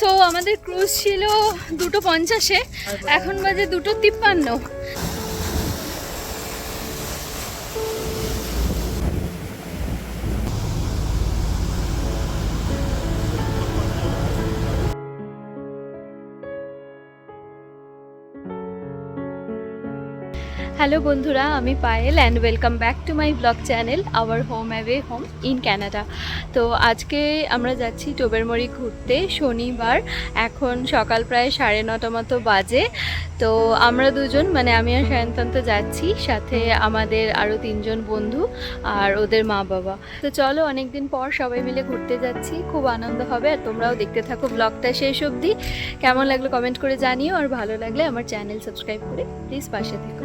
So আমাদের cruise ছিল দুটো পঞ্চাশে এখন বাজে দুটো তিপ্পান্ন। হ্যালো বন্ধুরা, আমি Payel and welcome back to my blog channel our home away home in Canada তো আজকে আমরা যাচ্ছি টোবেরমরি ঘুরতে, শনিবার, এখন সকাল প্রায় সাড়ে নটা মতো বাজে। তো আমরা দুজন মানে আমি আর সায়ন্তন্ত যাচ্ছি, সাথে আমাদের আরও তিনজন বন্ধু আর ওদের মা বাবা। তো চলো, অনেকদিন পর সবাই মিলে ঘুরতে যাচ্ছি, খুব আনন্দ হবে আর তোমরাও দেখতে থাকো ব্লগটা শেষ অবধি। কেমন লাগল কমেন্ট করে জানিও, আর ভালো লাগলে আমার চ্যানেল সাবস্ক্রাইব করে প্লিজ পাশে থেকো।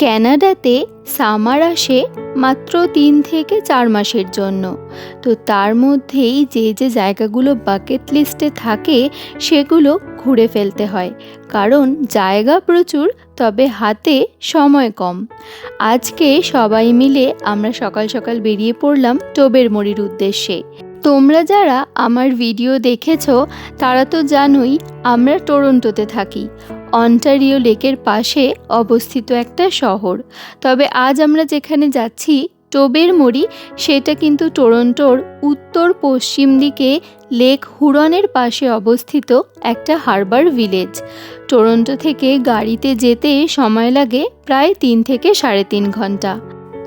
ক্যানাডাতে সামার আসে মাত্র তিন থেকে চার মাসের জন্য। তো তার মধ্যেই যে যে জায়গাগুলো বাকেট লিস্টে থাকে, সেগুলো ঘুরে ফেলতে হয়। কারণ জায়গা প্রচুর, তবে হাতে সময় কম। আজকে সবাই মিলে আমরা সকাল সকাল বেরিয়ে পড়লাম টোবের মরির উদ্দেশ্যে। তোমরা যারা আমার ভিডিও দেখেছ, তারা তো জানোই আমরা টরন্টোতে থাকি। অন্টারিও লেকের পাশে অবস্থিত একটা শহর। তবে আজ আমরা যেখানে যাচ্ছি, টোবের মরি সেটা কিন্তু টরন্টোর উত্তর পশ্চিম দিকে লেক হুরনের পাশে অবস্থিত একটা হারবার ভিলেজ। টরন্টো থেকে গাড়িতে যেতে সময় লাগে প্রায় তিন থেকে সাড়ে তিন ঘণ্টা।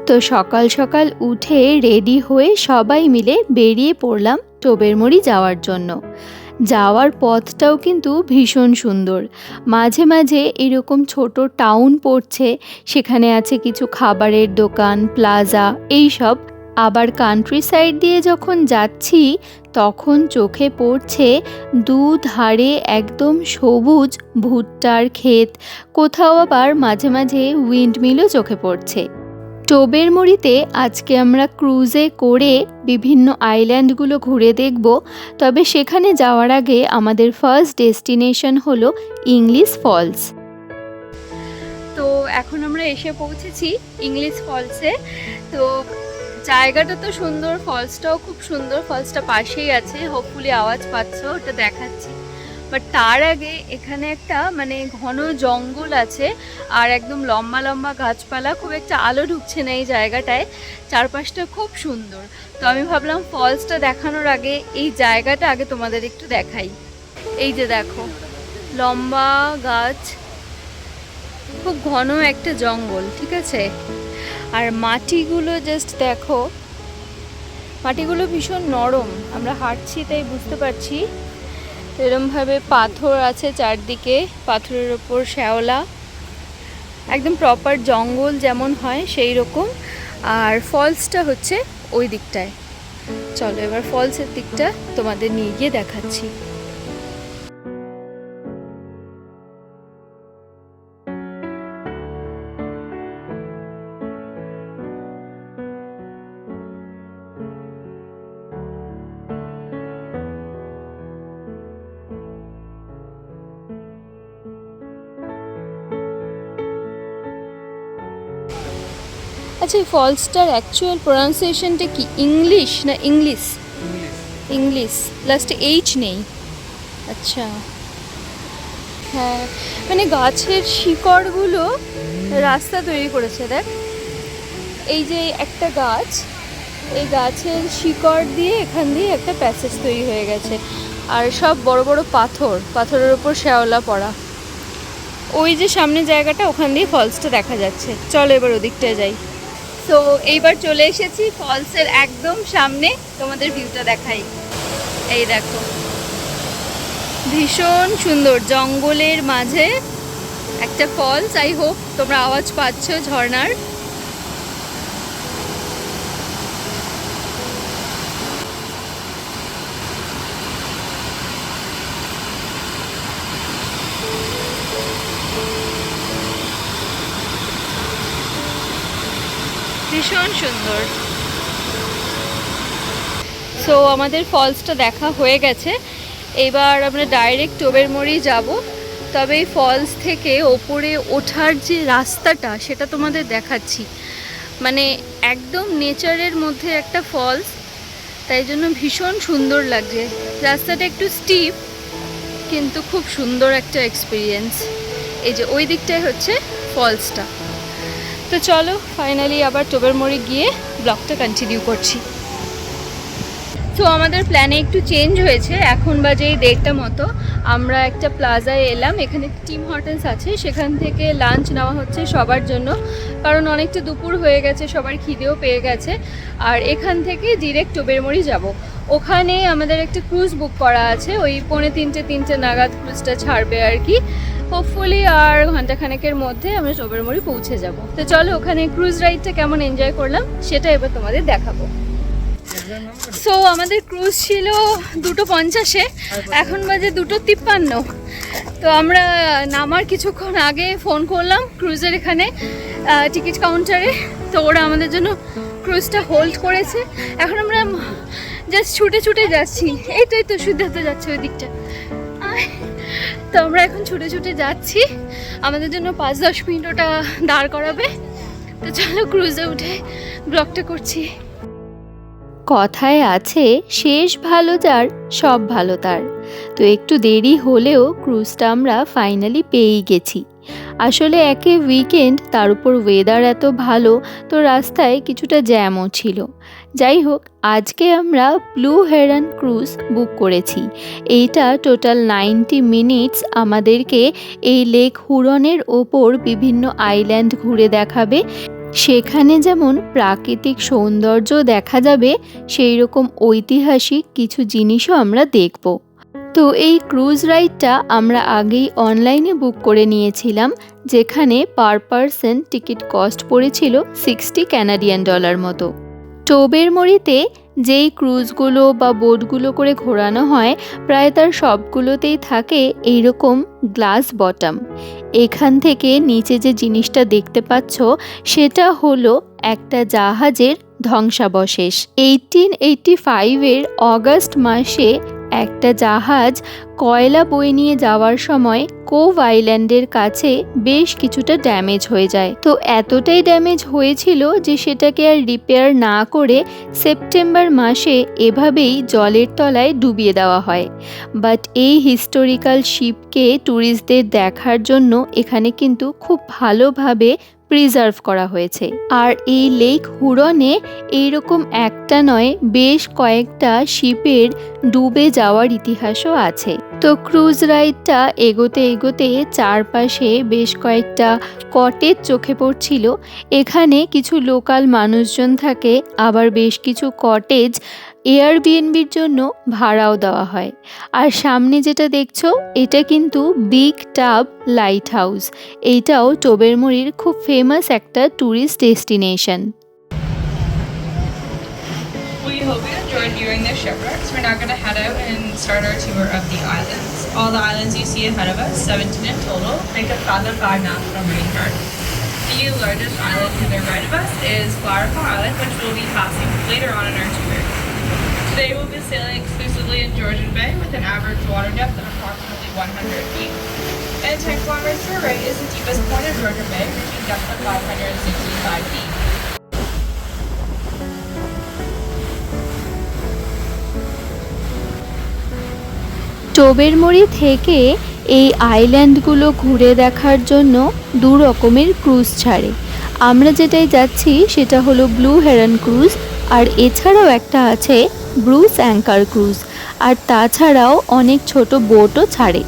তো সকাল সকাল উঠে রেডি হয়ে সবাই মিলে বেরিয়ে পড়লাম টোবেরমরি যাওয়ার জন্য। যাওয়ার পথটাও কিন্তু ভীষণ সুন্দর। মাঝে মাঝে এরকম ছোট টাউন পড়ছে, সেখানে আছে কিছু খাবারের দোকান প্লাজা এই সব আবার কান্ট্রি সাইড দিয়ে যখন যাচ্ছি, তখন চোখে পড়ছে দুধারে একদম সবুজ ভুট্টার ক্ষেত। কোথাও আবার মাঝে মাঝে উইন্ডমিলও চোখে পড়ছে। টোবের মরিতে আজকে আমরা ক্রুজে করে বিভিন্ন আইল্যান্ডগুলো ঘুরে দেখব। তবে সেখানে যাওয়ার আগে আমাদের ফার্স্ট ডেস্টিনেশন হলো ইংলিশ ফলস। তো এখন আমরা এসে পৌঁছেছি ইংলিশ ফলসে। তো জায়গাটা তো সুন্দর, ফলসটাও খুব সুন্দর, ফলসটা পাশেই আছে। হোপফুলি আওয়াজ পাচ্ছ, ওটা দেখাচ্ছি। বাট তার আগে এখানে একটা মানে ঘন জঙ্গল আছে আর একদম লম্বা লম্বা গাছপালা, খুব একটা আলো ঢুকছে না এই জায়গাটায়। চারপাশটা খুব সুন্দর। তো আমি ভাবলাম ফলসটা দেখানোর আগে এই জায়গাটা আগে তোমাদের একটু দেখাই। এই যে দেখো, লম্বা গাছ, খুব ঘন একটা জঙ্গল, ঠিক আছে? আর মাটিগুলো জাস্ট দেখো, মাটিগুলো ভীষণ নরম, আমরা হাঁটছি তাই বুঝতে পারছি। এরমভাবে পাথর আছে চারদিকে, পাথরের ওপর শ্যাওলা। একদম প্রপার জঙ্গল যেমন হয় সেই রকম আর ফলসটা হচ্ছে ওই দিকটায়। চলো এবার ফলসের দিকটা তোমাদের নিয়ে গিয়ে দেখাচ্ছি। আচ্ছা এই ফলসটার অ্যাকচুয়াল প্রোনাউন্সিয়েশনটা কি? ইংলিশ না ইংলিশ ইংলিশ লাস্টে এইচ নেই। আচ্ছা। হ্যাঁ মানে গাছের শিকড়গুলো রাস্তা তৈরি করেছে, দেখ। এই যে একটা গাছ, এই গাছের শিকড় দিয়ে এখান দিয়ে একটা প্যাসেজ তৈরি হয়ে গেছে। আর সব বড় বড় পাথর, পাথরের ওপর শ্যাওলা পড়া। ওই যে সামনে জায়গাটা, ওখান দিয়ে ফলসটা দেখা যাচ্ছে। চলো এবার ওদিকটায় যাই। তো এইবার চলে এসেছি ফলসের একদম সামনে। তোমাদের ভিউটা দেখাই। এই দেখো। ভীষণ সুন্দর। জঙ্গলের মাঝে একটা ফলস আই হোপ তোমরা আওয়াজ পাচ্ছ ঝর্ণার। ভীষণ সুন্দর। সো আমাদের ফলসটা দেখা হয়ে গেছে। এবার আমরা ডাইরেক্ট টোবের মোড়েই যাব। তবে এই ফলস থেকে ওপরে ওঠার যে রাস্তাটা, সেটা তোমাদের দেখাচ্ছি। মানে একদম নেচারের মধ্যে একটা ফলস তাই জন্য ভীষণ সুন্দর লাগছে। রাস্তাটা একটু স্টিপ কিন্তু খুব সুন্দর একটা এক্সপিরিয়েন্স এই যে, ওই দিকটায় হচ্ছে ফলসটা তো চলো ফাইনালি আবার টোবের মোড়ে গিয়ে ব্লগটা কন্টিনিউ করছি। তো আমাদের প্ল্যানে একটু চেঞ্জ হয়েছে, এখন বাজে এই দেড়টা মতো। আমরা একটা প্লাজায় এলাম, এখানে টিম হোটেলস আছে, সেখান থেকে লাঞ্চ নেওয়া হচ্ছে সবার জন্য। কারণ অনেকটা দুপুর হয়ে গেছে, সবার খিদেও পেয়ে গেছে। আর এখান থেকে ডিরেক্ট টোবেরমড়ি যাব। ওখানে আমাদের একটা ক্রুজ বুক করা আছে, ওই পৌনে তিনটে তিনটে নাগাদ ক্রুজটা ছাড়বে আর কি। হোপফুলি আর ঘন্টাখানেকের মধ্যে আমরা টোবেরমড়ি পৌঁছে যাব। তো চলো ওখানে ক্রুজ রাইডটা কেমন এনজয় করলাম, সেটা এবার তোমাদের দেখাবো। সো আমাদের ক্রুজ ছিল দুটো পঞ্চাশে, এখন বাজে দুটো তিপ্পান্ন। তো আমরা নামার কিছুক্ষণ আগে ফোন করলাম ক্রুজের এখানে টিকিট কাউন্টারে তো ওরা আমাদের জন্য ক্রুজটা হোল্ড করেছে। এখন আমরা জাস্ট ছুটে ছুটে যাচ্ছি। এই তো এই তো সিদ্ধার্থ যাচ্ছে ওই দিকটা। তো আমরা এখন ছুটে ছুটে যাচ্ছি। আমাদের জন্য পাঁচ দশ মিনিট ওটা দাঁড় করাবে। তো চলো ক্রুজে উঠে ব্লগটা করছি। কথায় আছে, শেষ ভালো যার, সব ভালো তার। তো একটু দেরি হলেও ক্রুজটা আমরা ফাইনালি পেয়েই গেছি। আসলে একে উইকেন্ড তার উপর ওয়েদার এত ভালো, তো রাস্তায় কিছুটা জ্যামও ছিল। যাই হোক আজকে আমরা ব্লু হেরান ক্রুজ বুক করেছি। এইটা টোটাল নাইনটি মিনিটস আমাদেরকে এই লেক হুরনের ওপর বিভিন্ন আইল্যান্ড ঘুরে দেখাবে। সেখানে যেমন প্রাকৃতিক সৌন্দর্য দেখা যাবে সেই রকম ঐতিহাসিক কিছু জিনিসও আমরা দেখব। তো এই ক্রুজ রাইডটা আমরা আগেই অনলাইনে বুক করে নিয়েছিলাম, যেখানে পার পারসন টিকিট কস্ট পড়েছিল সিক্সটি ক্যানাডিয়ান ডলার মতো। টোবের মরিতে যেই ক্রুজগুলো বা বোটগুলো করে ঘোরানো হয়, প্রায় তার সবগুলোতেই থাকে এইরকম গ্লাস বটম। এখান থেকে নিচে যে জিনিসটা দেখতে পাচ্ছ, সেটা হলো একটা জাহাজের ধ্বংসাবশেষ। এইটিন এইটটি ফাইভের অগাস্ট মাসে একটা জাহাজ কয়লা বয়ে নিয়ে যাওয়ার সময় কোভ আইল্যান্ডের কাছে বেশ কিছুটা ড্যামেজ হয়ে যায়। তো এতটাই ড্যামেজ হয়েছিল যে সেটাকে আর রিপেয়ার না করে সেপ্টেম্বর মাসে এভাবেই জলের তলায় ডুবিয়ে দেওয়া হয়। বাট এই হিস্টোরিক্যাল শিপকে ট্যুরিস্টদের দেখার জন্য এখানে কিন্তু খুব ভালোভাবে প্রিজার্ভ করা হয়েছে। আর এই লেক হুরনে এইরকম একটা নয়, বেশ কয়েকটা শিপের ডুবে যাওয়ার ইতিহাসও আছে। তো ক্রুজ রাইডটা এগোতে এগোতে চারপাশে বেশ কয়েকটা কটেজ চোখে পড়ছিল। এখানে কিছু লোকাল মানুষজন থাকে, আবার বেশ কিছু কটেজ এয়ারবিএনবির জন্য ভাড়াও দেওয়া হয় আর সামনে যেটা দেখছ এটা কিন্তু বিগ টাব লাইট হাউস এইটাও টোবেরমুড়ির খুব ফেমাস একটা tourist destination the shipwrecks. We're now going to head out and start our tour of the islands. All the islands you see ahead of us, 17 in total, make up Father Flag National Marine Park. The largest island to the right of us is Flower Island, which we'll be passing later on in our tour. Today we'll be sailing exclusively in Georgian Bay with an average water depth of approximately 100 feet. And 10 kilometers to our right is the deepest point of Georgian Bay, reaching depth of 565 feet. Tobermory থেকে এই আইল্যান্ডগুলো ঘুরে দেখার জন্য দু রকমের cruise ছাড়ে আমরা যেটাই যাচ্ছি সেটা হলো ব্লু হেরান ক্রুজ আর এছাড়াও একটা আছে ব্রুস অ্যাঙ্কার ক্রুজ। আর তাছাড়াও অনেক ছোট বোটও ছাড়ে।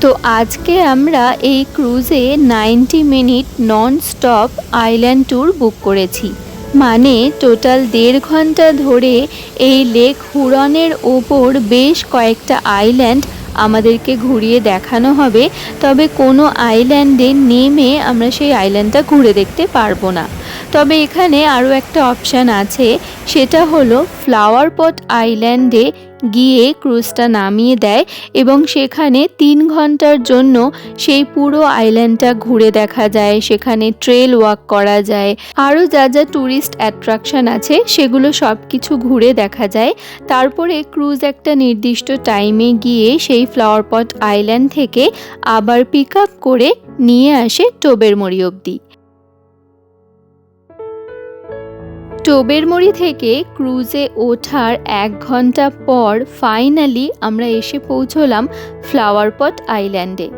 তো আজকে আমরা এই ক্রুজে ninety minute non stop island tour book করেছি। মানে টোটাল দেড় ঘণ্টা ধরে এই লেক হুরনের ওপর বেশ কয়েকটা আইল্যান্ড আমাদেরকে ঘুরিয়ে দেখানো হবে। তবে কোনো আইল্যান্ডে নেমে আমরা সেই আইল্যান্ডটা ঘুরে দেখতে পারব না। তবে এখানে আরও একটা অপশান আছে, সেটা হলো ফ্লাওয়ার পট আইল্যান্ডে গিয়ে ক্রুজটা নামিয়ে দেয় এবং সেখানে তিন ঘণ্টার জন্য সেই পুরো আইল্যান্ডটা ঘুরে দেখা যায়, সেখানে ট্রেল ওয়াক করা যায়। আরও যা যা ট্যুরিস্ট অ্যাট্রাকশন আছে, সেগুলো সব কিছু ঘুরে দেখা যায়। তারপরে ক্রুজ একটা নির্দিষ্ট টাইমে গিয়ে সেই ফ্লাওয়ার পট আইল্যান্ড থেকে আবার পিক আপ করে নিয়ে আসে টোবের মরি অবধি। টোবেরমড়ি থেকে ক্রুজে ওঠার এক ঘণ্টা পর ফাইনালি আমরা এসে পৌঁছলাম ফ্লাওয়ার পট আইল্যান্ডে।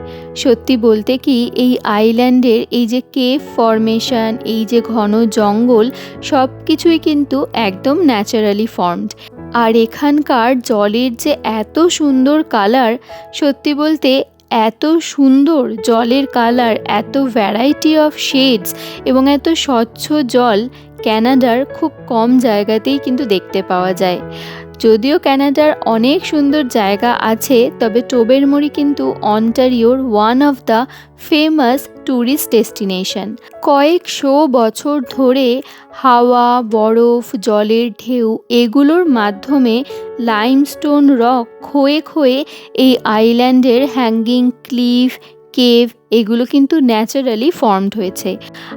সত্যি বলতে কি, এই আইল্যান্ডের এই যে কেভ ফরমেশন, এই যে ঘন জঙ্গল সব কিছুই কিন্তু একদম ন্যাচারালি ফর্মড। আর এখানকার জলের যে এত সুন্দর কালার, সত্যি বলতে এত সুন্দর জলের কালার, এত ভ্যারাইটি অফ শেডস এবং এত স্বচ্ছ জল ক্যানাডার খুব কম জায়গাতেই কিন্তু দেখতে পাওয়া যায়। যদিও ক্যানাডার অনেক সুন্দর জায়গা আছে, তবে টোবেরমরি কিন্তু অন্টারিওর one of the famous tourist destination. কয়েকশো বছর ধরে হাওয়া, বরফ, জলের ঢেউ এগুলোর মাধ্যমে লাইমস্টোন রক ক্ষয়ে ক্ষয়ে এই আইল্যান্ডের হ্যাঙ্গিং ক্লিফ কেভ এগুলো কিন্তু ন্যাচারালি ফর্মড হয়েছে।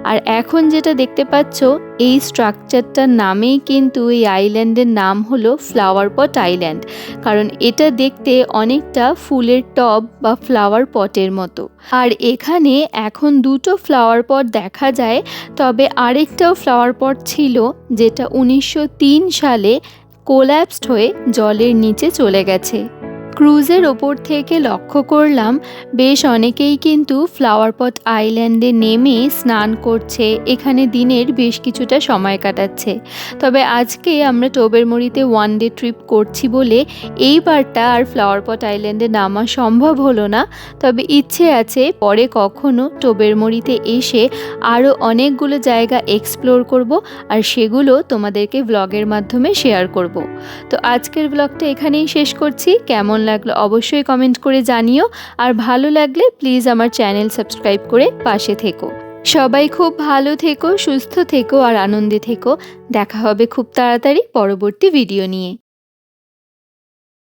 আর এখন যেটা দেখতে পাচ্ছ, এই স্ট্রাকচারটার নামেই কিন্তু এই আইল্যান্ডের নাম হলো ফ্লাওয়ার পট আইল্যান্ড কারণ এটা দেখতে অনেকটা ফুলের টব বা ফ্লাওয়ার পটের মতো। আর এখানে এখন দুটো ফ্লাওয়ার পট দেখা যায়, তবে আরেকটাও ফ্লাওয়ার পট ছিল যেটা উনিশশো তিন সালে কোল্যাপসড হয়ে জলের নিচে চলে গেছে। ক্রুজের ওপর থেকে লক্ষ্য করলাম, বেশ অনেকেই কিন্তু ফ্লাওয়ার পট আইল্যান্ডে নেমে স্নান করছে। এখানে দিনের বেশ কিছুটা সময় কাটাচ্ছে। তবে আজকে আমরা টোবেরমড়িতে ওয়ান ডে ট্রিপ করছি বলে এইবারটা আর ফ্লাওয়ার পট আইল্যান্ডে নামা সম্ভব হলো না। তবে ইচ্ছে আছে পরে কখনো টোবেরমড়িতে এসে আরও অনেকগুলো জায়গা এক্সপ্লোর করব আর সেগুলো তোমাদেরকে ব্লগের মাধ্যমে শেয়ার করব। তো আজকের ব্লগটা এখানেই শেষ করছি। কেমন লাগল অবশ্যই কমেন্ট করে জানিও। আর ভালো লাগলে প্লিজ আমার চ্যানেল সাবস্ক্রাইব করে পাশে থেকো। সবাই খুব ভালো থেকো, সুস্থ থেকো আর আনন্দে থেকো। দেখা হবে খুব তাড়াতাড়ি পরবর্তী ভিডিও নিয়ে।